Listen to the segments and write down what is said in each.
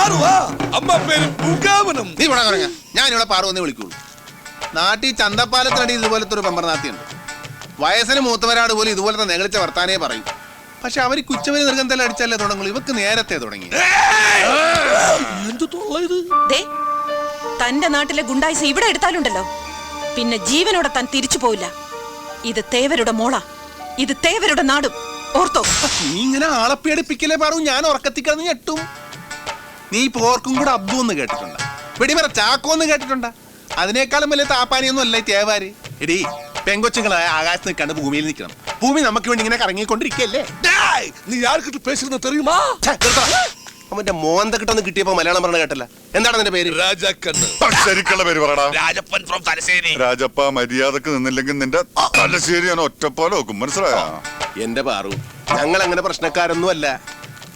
പാറുവാ. അമ്മ പേര് പൂങ്കാവനം. നീ ഇവിടെ കുറങ്ങ ഞാൻ ഇവിടെ പാറുവെന്നേ വിളിക്കുള്ളൂ. നാട്ടിൽ ചന്തപ്പാലത്തിനടി ഇതുപോലത്തെ ഒരു പെമ്പർനാത്തിയുണ്ട്. വയസ്സിന് മൂത്തവരാട് പോലും ഇതുപോലത്തെ നെകളിച്ച വർത്താനേ പറയും. പക്ഷെ അവർ കുച്ചവരി നിർഗന്ധല അടിച്ചല്ലേ തുടങ്ങുള്ളൂ. ഇവക്ക് നേരത്തെ തുടങ്ങി. എന്ത് തൊള്ള ഇത്? ദേ തന്റെ നാട്ടിലെ ഗുണ്ടായിസ ഇവിടെ എടുത്താലുണ്ടല്ലോ. പിന്നെ ജീവനോടെ താൻ തിരിച്ചു പോവില്ല. ഇത് തേവരുടെ മോള. ഇത് തേവരുടെ നാടും. ഓർത്തോ? നീ ഇങ്ങനെ ആളെ പേടിപ്പിക്കലേ പാറു? ഞാൻ ഉറക്കത്തിക്കാൻ ഞെട്ടും. നീ പോർക്കും കൂടെ അബ്ദു എന്ന് കേട്ടിട്ടുണ്ട്. വെടിമറ ചാക്കോ എന്ന് കേട്ടിട്ടുണ്ട്. അതിനേക്കാളും വലിയ താപ്പാനിയൊന്നും അല്ലേ തേവാരി. എടി പെങ്കൊച്ചുങ്ങളെ ആകാശത്ത് നിൽക്കാണ്ട് ഭൂമിയിൽ നിൽക്കണം. ഭൂമി നമുക്ക് വേണ്ടി ഇങ്ങനെ കറങ്ങിക്കൊണ്ടിരിക്കല്ലേ നീ ആർക്കിട്ട് പേശുന്ന തെറിയുമാ? അവന്റെ മോന്ത കിട്ടൊന്ന് കിട്ടിയപ്പോ മലയാളം പറഞ്ഞ കേട്ടല്ല. എന്താണ് നിന്റെ പേര്? ശരിക്കുള്ള പേര് പറടാ രാജപ്പൻ ഫ്രോം തലശ്ശേരി. രാജപ്പ മര്യാദയ്ക്ക് നിന്നില്ലെങ്കിൽ നിന്റെ തലശ്ശേരി ഞാൻ ഒറ്റപ്പോലെ നോക്കും മനസ്സിലായോ? എന്റെ പാറു ഞങ്ങൾ അങ്ങനെ പ്രശ്നക്കാരൊന്നും അല്ല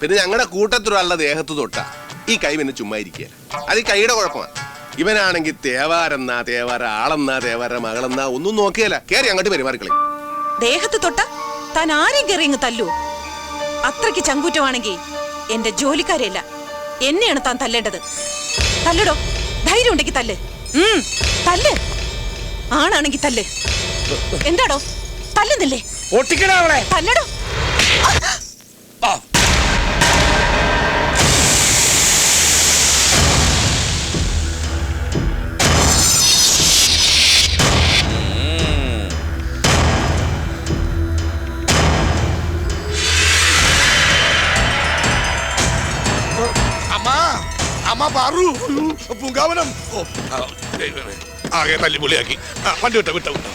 പിന്നെ ഞങ്ങളുടെ കൂട്ടത്തിലുള്ള ദേഹത്ത് തൊട്ടാ. ഈ കൈ പിന്നെ ചുമ്മാ ഇരിക്കുക അത് ഈ കൈയുടെ കുഴപ്പമാണ്. ഇവനാണെങ്കിൽ തേവാരെന്നാ തേവാര ആളെന്നാ തേവാര മകളെന്നാ ഒന്നും നോക്കിയല്ല. കയറി അങ്ങോട്ട് പെരുമാറിക്കളി. ദേഹത്ത് തൊട്ട താൻ ആരെയും കയറി ഇങ്ങ് തല്ലൂ. അത്രയ്ക്ക് ചങ്കൂറ്റമാണെങ്കിൽ എന്റെ ജോലിക്കാരെയല്ല. എന്നെയാണ് താൻ തല്ലേണ്ടത്. തല്ലടോ? ധൈര്യം ഉണ്ടെങ്കിൽ തല്ല്. തല്ല്. ആണാണെങ്കിൽ തല്ല്. എന്താടോ? തല്ലുന്നില്ലേ? തല്ലടോ. അമ്മ പറു. പൂങ്കാവനം. ഓ, ദൈവമേ. ആകെ തല്ലിപൊളിയാക്കി. വണ്ടി വിട്ട വിട്ട വിട്ട.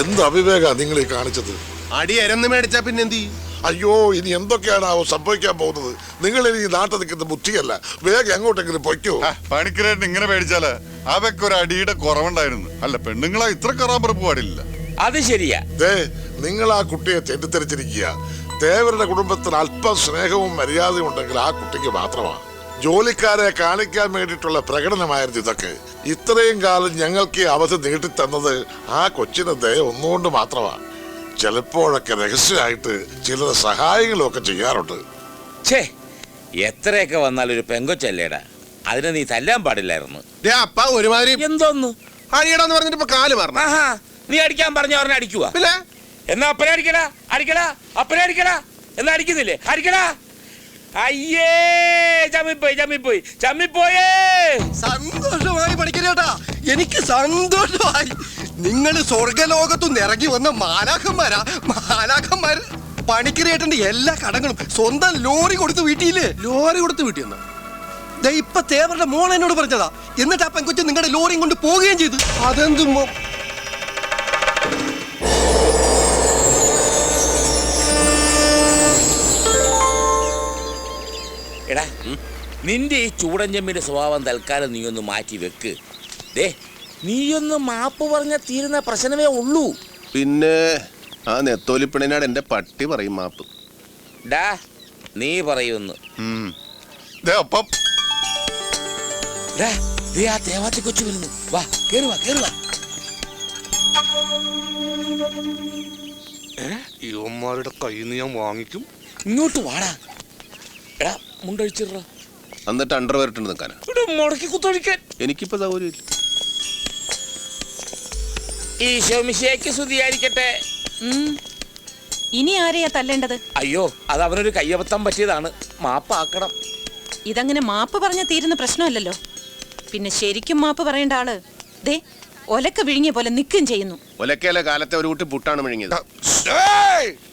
എന്ത് അവിവേക നിങ്ങൾ ഈ കാണിച്ചത്? അടി അരന്ന് മേടിച്ചാ പിന്നെന്തി അയ്യോ ഇനി എന്തൊക്കെയാണാവോ സംഭവിക്കാൻ പോകുന്നത്? നിങ്ങൾ ഇനി ഈ നാട്ടിൽ നിൽക്കുന്ന ബുദ്ധിയല്ല. വേഗം എങ്ങോട്ടെങ്കിലും പൊയ്ക്കോ. പണിക്കരേട്ടൻ ഇങ്ങനെ മേടിച്ചാൽ അവയ്ക്ക് ഒരു അടിയുടെ കുറവുണ്ടായിരുന്നു. അല്ല പെണ്ണുങ്ങളെ ഇത്ര കറാമ്പറപ്പ് പാടില്ല. അത് ശരിയാ. ദേ നിങ്ങൾ ആ കുട്ടിയെ തെറ്റിദ്ധരിച്ചിരിക്കുക. ദേവരുടെ കുടുംബത്തിന് അല്പം സ്നേഹവും മര്യാദയും ഉണ്ടെങ്കിൽ ആ കുട്ടിക്ക് മാത്രമാണ് ജോലിക്കാരെ കാണിക്കാൻ വേണ്ടിയിട്ടുള്ള പ്രകടനമായിരുന്നു ഇതൊക്കെ. ഇത്രയും കാലം ഞങ്ങൾക്ക് ഈ അവധി നീട്ടിത്തന്നത് ആ കൊച്ചിന്റെ ദയ ഒന്നുകൊണ്ട് മാത്രമാണ്. ചിലപ്പോഴൊക്കെ രഹസ്യമായിട്ട് ചില സഹായങ്ങളൊക്കെ ചെയ്യാറുണ്ട്. ഛേ എത്രയൊക്കെ വന്നാൽ ഒരു പെങ്കൊച്ചല്ലേടാ. അതിനെ നീ തല്ലാൻ പാടില്ലായിരുന്നു. ദേ അപ്പ ഒരുമാതിരി എന്തോന്നു? അടിയടാന്ന് പറഞ്ഞിട്ട് ഇപ്പൊ കാൽ പറഞ്ഞു ആഹാ നീ അടിക്കാൻ പറഞ്ഞ പറഞ്ഞ അടിക്കുവാ. പിന്നെ? എന്നാ അപ്പനെ അടിക്കടാ അടിക്കടാ അപ്പനെ അടിക്കടാ. എന്നാ അടിക്കുന്നില്ലേ? അടിക്കടാ. അയ്യേ ചമ്മിപ്പോയി ചമ്മിപ്പോയി ചമ്മിപ്പോയേ. സന്തോഷമായി പഠിക്കലേട്ടാ എനിക്ക് സന്തോഷമായി. നിങ്ങൾ സ്വർഗലോകത്തുനിന്ന് ഇറങ്ങി വന്ന മാലാഖന്മാരാ മാലാഖന്മാർ പണിക്കരേട്ടന്റെ എല്ലാ കടങ്ങളും സ്വന്തം ലോറി കൊടുത്ത് വീട്ടിയില്ലേ? ലോറി കൊടുത്ത് വീട്ടി നിന്ന് ദേ ഇപ്പൊ തേവരുടെ മോൾ എന്നോട് പറഞ്ഞതാ. എന്നിട്ട് ആ പെൺകൊച്ചു നിങ്ങളുടെ ലോറിയും കൊണ്ട് പോവുകയും ചെയ്തു. അതെന്തും നിന്റെ ഈ ചൂടഞ്ചമ്മിന്റെ സ്വഭാവം തൽക്കാലം നീ ഒന്ന് മാറ്റി വെക്ക്. ദേ നീയൊന്ന് മാപ്പ് പറഞ്ഞ തീരുന്ന പ്രശ്നമേ ഉള്ളൂ. പിന്നെ ആ നെത്തോലിപ്പിണിനാട് എന്റെ പട്ടി പറയും മാപ്പ്. ഡാ നീ പറയുന്നു. ആ തേവാത്തി കൊച്ചു വരുന്നു വാ കേറുവാ കേറുവാ ഇവന്മാരുടെ കയ്യിൽ നിന്ന് ഞാൻ വാങ്ങിക്കും. ഇങ്ങോട്ട് വാടാ. എടാ മുണ്ടഴിച്ചിട എന്നിട്ട് അണ്ടർ ഇട്ടുണ്ട് നിൽക്കാനാ മുടക്കി കുത്തൊഴിക്കാൻ എനിക്കിപ്പോ സൗകര്യമില്ല. ഈശോ മിശിയേക്ക് സ്തുതിയായിരിക്കട്ടെ. ഉം. ഇനി ആരെയാ തല്ലേണ്ടത്? അയ്യോ അത് അവനൊരു കയ്യബത്തം പറ്റിയതാണ്. മാപ്പാക്കണം. ഇതങ്ങനെ മാപ്പ് പറഞ്ഞ തീരുന്ന പ്രശ്നമല്ലല്ലോ. പിന്നെ ശരിക്കും മാപ്പ് പറയേണ്ട ആൾ ദേ ഒലക്ക വിഴുങ്ങിയ പോലെ നിൽക്കുകയും ചെയ്യുന്നു. ഒലക്കേലെ കാലത്തെ ഒരു കുട്ടി പുട്ടാണ് വിഴുങ്ങിയത് ഏയ്!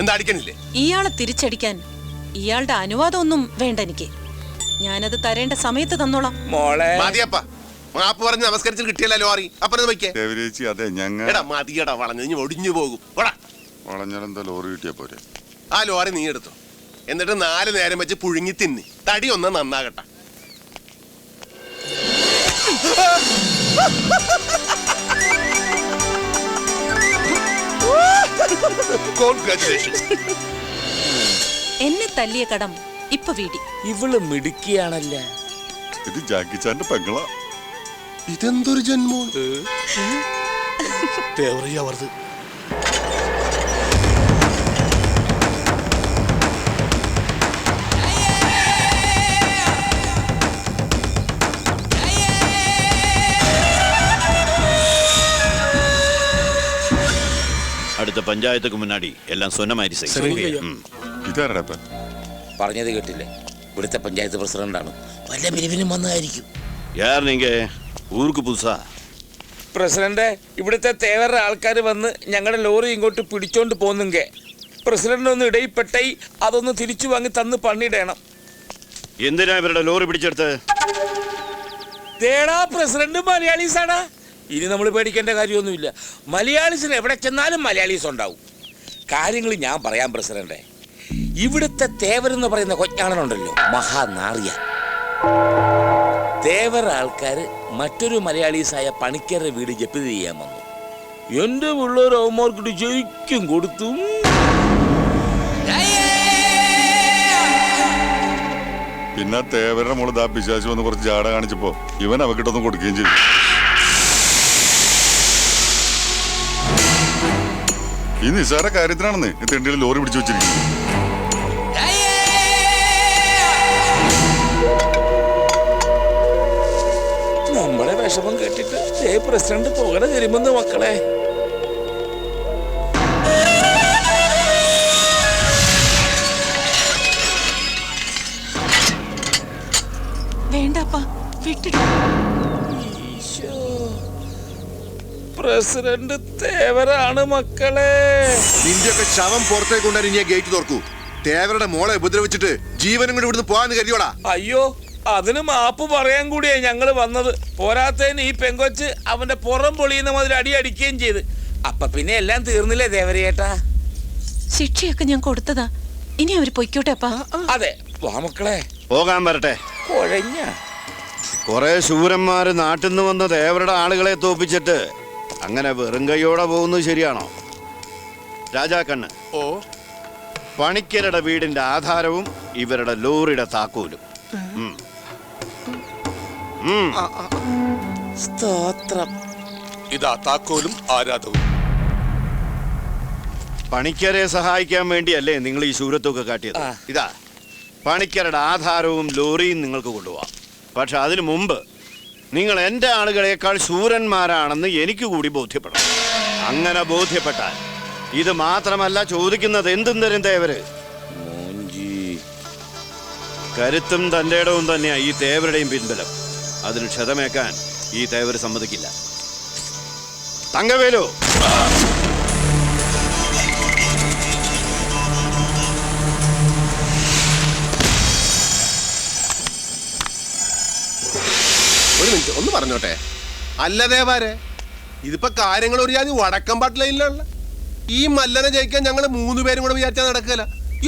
എന്താ അടിക്കണില്ലേ ഇയാളെ തിരിച്ചടിക്കാൻ ഇയാളുടെ അനുവാദം ഒന്നും വേണ്ട എനിക്ക്. ഞാനത് തരേണ്ട സമയത്ത് തന്നോളാം. മോളെ. മതിയപ്പ. മാപ്പ് പറഞ്ഞ് നമസ്കരിച്ച് കിട്ടിയല്ലോ ലോറി? അപ്പനെ വയ്ക്കേ. ദേവരേച്ചി അതെ ഞങ്ങൾ എടാ മതിയടാ വളഞ്ഞു. ഇനി ഒടിഞ്ഞു പോകും. ഓടാ വളഞ്ഞാലെന്താ ലോറി കിട്ടിയാ പോരെ? ആ ലോറി നീ എടുത്തു. എന്നിട്ട് നാല് നേരം വെച്ച് പുഴുങ്ങി തിന്നി. തടി ഒന്ന് നന്നാകട്ടെ. എന്നെ തല്ലിയ കടം ഇപ്പൊ വീടി. ഇവൾ മിടുക്കിയാണല്ലേ? ഇത് ജാക്കിച്ചാന്റെ പെങ്ങളാ. ഇതെന്തൊരു ജന്മോ? அடுத்த பஞ்சாயத்துக்கு முன்னாடி எல்லாம் சொன்ன மாதிரி செய்யும் ம். ഇതാരടാ ഇപ്പൊ? പറഞ്ഞത് കേട്ടില്ലേ ഇവിടുത്തെ പഞ്ചായത്ത് പ്രസിഡന്റാണ് വല്ല പിരിവിനും വന്നതായിരിക്കും யார் நீங்க ஊருக்கு புதுசா പ്രസിഡന്റ് ഇവിടുത്തെ തേവരുടെ ആൾക്കാർ വന്ന് ഞങ്ങളുടെ ലോറി ഇങ്ങോട്ട് പിടിച്ചോണ്ട് പോന്നുങ്കെ പ്രസിഡന്റ് ഒന്ന് ഇടയിൽപ്പെട്ടായി അതൊന്ന് തിരിച്ചു വാങ്ങി തന്ന് പണിയിടണം എന്തിനാ ഇവരുടെ ലോറി പിടിച്ചെടുത്ത് തേടാ പ്രസിഡന്റ് മലയാളീസാണ് ഇനി നമ്മൾ പേടിക്കേണ്ട കാര്യമൊന്നുമില്ല. മലയാളീസിന് എവിടെ ചെന്നാലും മലയാളീസ് ഉണ്ടാവും. കാര്യങ്ങൾ ഞാൻ പറയാം പ്രസിഡന്റെ ഇവിടുത്തെ തേവരെന്ന് പറയുന്ന കൊച്ചാണനുണ്ടല്ലോ മഹാനാറിയ. തേവർ ആൾക്കാർ മറ്റൊരു മലയാളീസായ പണിക്കരുടെ വീട് ജപ്തി ചെയ്യാൻ വന്നു. എന്റെ പിള്ളേർ അവന്മാർക്കിട്ട് ജയിക്കും കൊടുത്തു. പിന്നെ തേവരുടെ മോൾ ദാ പിശാശു വന്ന് കുറച്ച് ജാട കാണിച്ചപ്പോ ഇവൻ അവക്കിട്ടൊന്നും കൊടുക്കുകയും ചെയ്തു. ഈ നിസാര കാര്യത്തിനാണെന്ന്. ഈ തെണ്ടിയിൽ ലോറി പിടിച്ചു വെച്ചിരിക്കുന്നത് നമ്മുടെ വിഷമം കേട്ടിട്ട് ഏ പ്രസിഡന്റ് പോകണ തരുമെന്ന് മക്കളെ. വേണ്ടപ്പ വിട്ടിട്ട്. പ്രസിഡന്റ് തേവരാണ് മക്കളെ. നിന്റെയൊക്കെ ശവം പുറത്തേക്ക് കൊണ്ടുവരാൻ ഗേറ്റ് തുറക്കൂ. തേവരുടെ മോളെ ഉപദ്രവിച്ചിട്ട് ജീവനും കൂടി ഇവിടുന്ന് പോകാന്ന് കരുതിയോടാ. അയ്യോ അതിന് മാപ്പ് പറയാൻ കൂടിയാ ഞങ്ങൾ വന്നത്. പോരാത്തതിന് ഈ പെങ്കൊച്ച് അവന്റെ പുറം പൊളിയുന്ന മുതൽ അടി അടിക്കുകയും ചെയ്ത്. അപ്പൊ പിന്നെ എല്ലാം തീർന്നില്ലേ ദേവരേട്ടാ ശിക്ഷയൊക്കെ ഞാൻ കൊടുത്തതാ. ഇനി അവർ പൊയ്ക്കോട്ടെ അപ്പാ. അതെ വാ മക്കളെ. പോകാൻ വരട്ടെ. കുഴഞ്ഞ. കുറെ ശൂരന്മാര് നാട്ടിൽ നിന്ന് വന്ന ദേവരുടെ ആളുകളെ തോപ്പിച്ചിട്ട് അങ്ങനെ വെറും കൈയോടെ പോകുന്നത് ശരിയാണോ? രാജാക്കണ്ണ് ഓ. പണിക്കരുടെ വീടിന്റെ ആധാരവും ഇവരുടെ ലോറിയുടെ താക്കോലും. ഉം. ഉം. സ്തോത്രം. ഇതാ താക്കോലും ആരാധവും. പണിക്കരെ സഹായിക്കാൻ വേണ്ടിയല്ലേ നിങ്ങൾ ഈ ശൂരത്തൊക്കെ കാട്ടിയത്? ആ. ഇതാ പണിക്കരുടെ ആധാരവും ലോറിയും നിങ്ങൾക്ക് കൊണ്ടുപോവാം. പക്ഷെ അതിനു മുമ്പ് നിങ്ങൾ എന്റെ ആളുകളെക്കാൾ ശൂരന്മാരാണെന്ന് എനിക്ക് കൂടി ബോധ്യപ്പെടണം. അങ്ങനെ ബോധ്യപ്പെട്ടാൽ ഇത് മാത്രമല്ല ചോദിക്കുന്നത് എന്തും തരും തേവര് കരുത്തും തന്റെ ഇടവും തന്നെയാണ് ഈ തേവരുടെയും പിൻബലം. അതിന് ക്ഷതമേക്കാൻ ഈ തേവര് സമ്മതിക്കില്ല. തങ്കവേലു. പറഞ്ഞോട്ടെ? അല്ല ദേവാരെ ഇതിപ്പോ കാര്യങ്ങൾ ഒരു ജാതി വടക്കം പാട്ടിലുള്ള ഈ മല്ലനെ ജയിക്കാൻ ഞങ്ങൾ മൂന്ന് പേരും കൂടെ വിചാരിച്ചാൽ നടക്കില്ല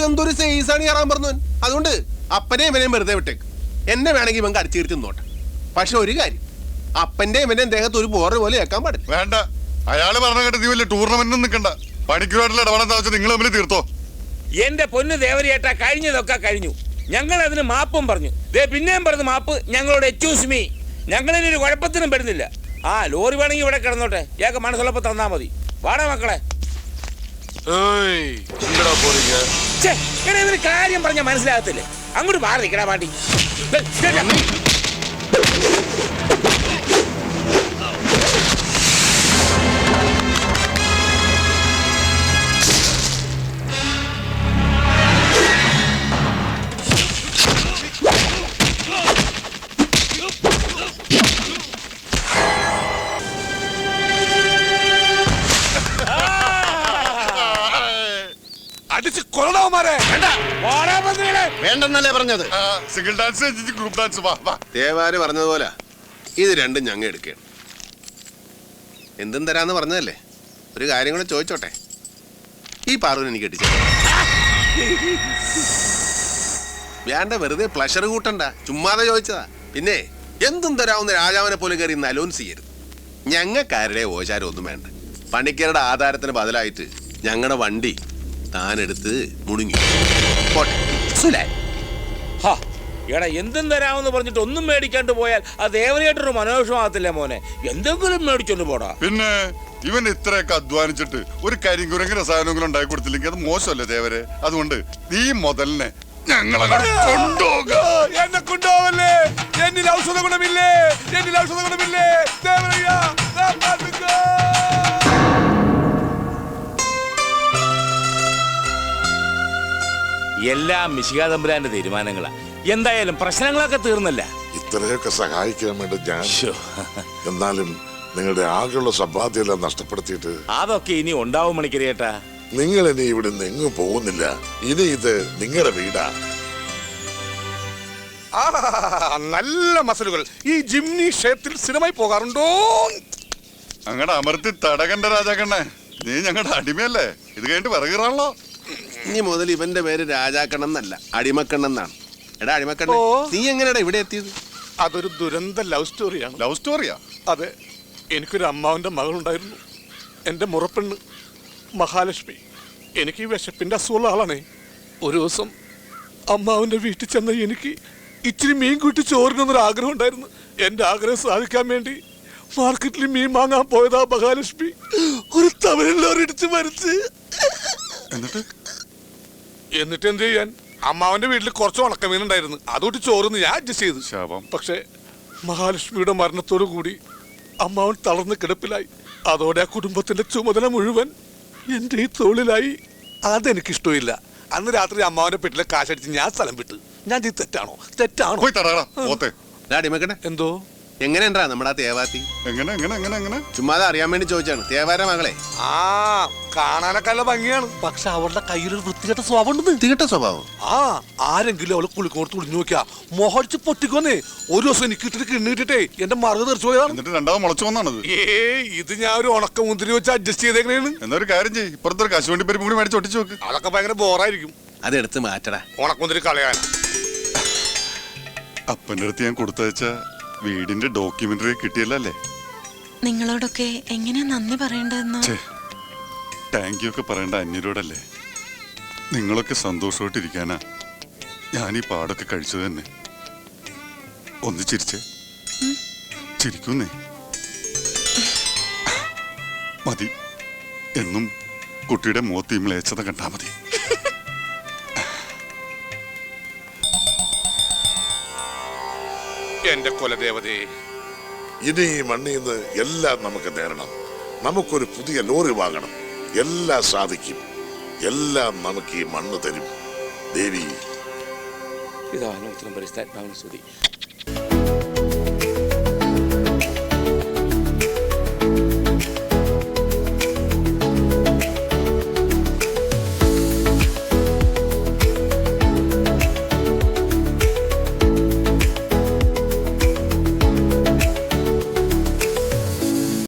എന്തൊരു സൈസാണ് കയറാൻ പറഞ്ഞു അതുകൊണ്ട് അപ്പനെയും ഇവനെയും വെറുതെ വിട്ടേക്ക്. എന്നെ വേണമെങ്കിൽ ഇവൻ കടിച്ചു തീർത്ത് നോട്ടെ പക്ഷെ ഒരു കാര്യം അപ്പന്റെ ഇവന്റെ ദേഹത്ത് ഒരു ബോറ് പോലെ കേൾക്കാൻ പാടില്ല. വേണ്ട. അയാൾ പറഞ്ഞ കേട്ട് നീ വലിയ ടൂർണമെന്റിനും നിൽക്കണ്ട ഇടപെടാൻ നിങ്ങൾ തമ്മിൽ തീർത്തോ? എന്റെ പൊന്ന് ദേവരിയേട്ടാ കഴിഞ്ഞതൊക്കെ കഴിഞ്ഞു. ഞങ്ങൾ അതിന് മാപ്പും പറഞ്ഞു. ദേ പിന്നെയും പറഞ്ഞു മാപ്പ് ഞങ്ങളോട് എച്ചൂസ് മീ ഞങ്ങളിനൊരു കുഴപ്പത്തിനും പെടുന്നില്ല. ആ ലോറി വേണമെങ്കിൽ ഇവിടെ കിടന്നോട്ടെ. ഇയാൾക്ക് മനസ്സുള്ളപ്പോൾ തന്നാ മതി. വാടാ മക്കളെ. ഇതിന് കാര്യം പറഞ്ഞ മനസ്സിലാകത്തില്ലേ? അങ്ങോട്ട് മാറി നിൽക്കടാ വേണ്ടെന്നല്ലേ പറഞ്ഞത്? സിംഗിൾ ഡാൻസ് ഗ്രൂപ്പ് ഡാൻസ് വാ വാ. തേവാര് പറഞ്ഞതുപോലെ ഇത് രണ്ടും ഞങ്ങ എടുക്കുകയാണ്. എന്തും തരാന്ന് പറഞ്ഞതല്ലേ? ഒരു കാര്യം കൂടെ ചോദിച്ചോട്ടെ? ഈ പാറുവിന് എനിക്ക് അടിച്ചു വേണ്ട വെറുതെ പ്ലഷർ കൂട്ടണ്ട. ചുമ്മാതെ ചോദിച്ചതാ. പിന്നെ എന്തും തരാവുന്ന രാജാവിനെ പോലെ കയറി ഇന്ന് അലോൻസ് ചെയ്യരുത്. ഞങ്ങൾക്കാരുടെ ഓചാരം ഒന്നും വേണ്ട. പണിക്കരുടെ ആധാരത്തിന് ബദലായിട്ട് ഞങ്ങളുടെ വണ്ടി താനെടുത്ത് മുണുങ്ങി. പോട്ടെ. സുലാൻ ഹാ, എടാ എന്തും തരാമെന്ന് പറഞ്ഞിട്ട് ഒന്നും മേടിക്കാണ്ട് പോയാൽ ആ ദേവനേട്ടൊരു മനോഷമാകത്തില്ലേ മോനെ? എന്തെങ്കിലും മേടിച്ചോണ്ട് പോടാ. പിന്നെ ഇവൻ ഇത്രയൊക്കെ അധ്വാനിച്ചിട്ട് ഒരു കരിങ്കുരങ്ങിന് സാധനങ്ങളും ഉണ്ടാക്കി കൊടുത്തില്ലെങ്കിൽ അത് മോശമല്ലേ ദേവരെ? അതുകൊണ്ട് ഈ മുതലിനെ ഞങ്ങളെ കൊണ്ടുപോക. എന്നെ കൊണ്ടുപോവല്ലേ? എന്നിൽ ഔഷധ ഗുണമില്ലേ എന്നിൽ ഔഷധ ഗുണമില്ലേ ദേവരയ്യ എല്ലാം മിശികാതമ്പുരാന്റെ തീരുമാനങ്ങളാണ് എന്തായാലും പ്രശ്നങ്ങളൊക്കെ തീർന്നല്ല. ഇത്രയൊക്കെ സഹായിക്കാൻ വേണ്ടി ഞാൻ എന്നാലും നിങ്ങളുടെ ആകെയുള്ള സമ്പാദ്യമെല്ലാം നഷ്ടപ്പെടുത്തിയിട്ട് അതൊക്കെ ഇനി ഉണ്ടാവും മണിക്കരിയേട്ടാ നിങ്ങൾ ഇനി ഇവിടെ നിന്ന് എങ്ങും പോകുന്നില്ല. ഇനി ഇത് നിങ്ങളുടെ വീടാ. ആ, നല്ല മസലുകൾ. ഈ ജിംനി ക്ഷേത്രത്തിൽ സ്ഥിരമായി പോകാറുണ്ടോ? അങ്ങടെ അമർത്തി തടകണ്ട രാജാക്കണ്ണേ നീ ഞങ്ങളുടെ അടിമയല്ലേ? ഇത് കഴിഞ്ഞിട്ട് വിറകിറാണല്ലോ ഇനി മുതൽ ഇവന്റെ പേര് രാജാക്കണ്ണം എന്നല്ല എന്നാണ് എടാ അടിമക്കണ്ണ നീ എങ്ങനെയാടാ ഇവിടെ എത്തിയത്? അതൊരു ദുരന്ത ലവ് സ്റ്റോറിയാണ് ലവ് സ്റ്റോറിയാ? അതെ എനിക്കൊരു മകൾ മകളുണ്ടായിരുന്നു. എന്റെ മുറപ്പെണ്ണ് മഹാലക്ഷ്മി. എനിക്ക് ഈ വിശപ്പിന്റെ അസുഖമുള്ള ആളാണേ. ഒരു ദിവസം അമ്മാവിന്റെ വീട്ടിൽ ചെന്ന എനിക്ക് ഇച്ചിരി മീൻ കൂട്ടി ചോറിനൊന്നൊരു ആഗ്രഹം ഉണ്ടായിരുന്നു. എന്റെ ആഗ്രഹം സാധിക്കാൻ വേണ്ടി മാർക്കറ്റിൽ മീൻ വാങ്ങാൻ പോയതാ മഹാലക്ഷ്മി. ഒരു തമിഴിലോർ ഇടിച്ച് മരിച്ച്. എന്നിട്ട്? എന്നിട്ട് എന്ത് ചെയ്യാൻ അമ്മാവന്റെ വീട്ടിൽ കുറച്ച് ഉണക്കമീൻ ഉണ്ടായിരുന്നു അതുകൊണ്ട് ചോറുന്ന് ഞാൻ അഡ്ജസ്റ്റ് ചെയ്തു. ശാപം. പക്ഷേ മഹാലക്ഷ്മിയുടെ മരണത്തോടു കൂടി അമ്മാവൻ തളർന്ന് കിടപ്പിലായി. അതോടെ ആ കുടുംബത്തിന്റെ ചുമതല മുഴുവൻ എന്റെ ഈ തോളിലായി. അതെനിക്കിഷ്ടമില്ല. അന്ന് രാത്രി അമ്മാവന്റെ പെട്ടിലെ കാശടിച്ച് ഞാൻ സ്ഥലം വിട്ടു. ഞാൻ ഇത് തെറ്റാണോ? തെറ്റാണോ? പോയി തടാടാ പോത്തെ. എന്തോ? എങ്ങനെയുണ്ടാ നമ്മുടെ ആ തേവാത്തി? എങ്ങനെ എങ്ങനെ എങ്ങനെ എങ്ങനെ? ചുമ്മാതെ അറിയാൻ വേണ്ടി ചോദിച്ചാണ്. തേവാര മകളെ. ആ കാണാനൊക്കെ നല്ല ഭംഗിയാണ്. പക്ഷെ അവളുടെ കയ്യിലൊരു വൃത്തികെട്ട സ്വഭാവം ഉണ്ടെന്ന് തികട്ട സ്വഭാവം? ആ ആരെങ്കിലും അവളെ കുളിക്കോർത്ത് കുളിഞ്ഞു നോക്കിയാ മോഹടിച്ച് പൊട്ടിക്കൊന്നേ ഒരു ദിവസം എനിക്ക് ഇട്ടിട്ട് കിണ്ണിട്ടിട്ടേ എന്റെ മറുക തെറിച്ചു പോയതാണ്. എന്നിട്ട് രണ്ടാമത് മുളച്ചു വന്നാണത്. ഏ ഇത് ഞാൻ ഒരു ഉണക്ക മുന്തിരി വെച്ച് അഡ്ജസ്റ്റ് ചെയ്തേക്കണേന്ന്. എന്നൊരു കാര്യം ചെയ്യ്. ഇപ്പുറത്തൊരു കശുവണ്ടി പരിപ്പ് കൂടി മേടിച്ച് ഒട്ടിച്ചു നോക്ക് അതൊക്കെ ഭയങ്കര ബോറായിരിക്കും. അതെടുത്ത് മാറ്റടാ. ഉണക്കമുന്തിരി കളയാൻ. അപ്പന്റെ അടുത്ത് ഞാൻ കൊടുത്തയച്ച വീടിന്റെ ഡോക്യുമെന്ററി കിട്ടിയല്ലേ നിങ്ങളോടൊക്കെ എങ്ങനെയാ നന്ദി പറയേണ്ടതെന്ന്? താങ്ക് യു ഒക്കെ പറയേണ്ട അന്യരോടല്ലേ? നിങ്ങളൊക്കെ സന്തോഷമായിട്ടിരിക്കാനാ ഞാൻ ഈ പാടൊക്കെ കഴിച്ചത് തന്നെ. ഒന്ന് ചിരിച്ചേ. ചിരിക്കുന്നേ. മതി. എന്നും കുട്ടിയുടെ മുഖത്ത് ഈ മ്ലേച്ഛത കണ്ടാ മതി. എന്റെ കുലദേവതേ. ഇനി ഈ മണ്ണിൽ നിന്ന് എല്ലാം നമുക്ക് നേരണം നമുക്കൊരു പുതിയ ലോറി വാങ്ങണം. എല്ലാം സാധിക്കും. എല്ലാം നമുക്ക് ഈ മണ്ണ് തരും. ദേവി. പിതാവിനും ഉത്തരം പരിസ്ഥാത്മാവിനും സ്തുതി.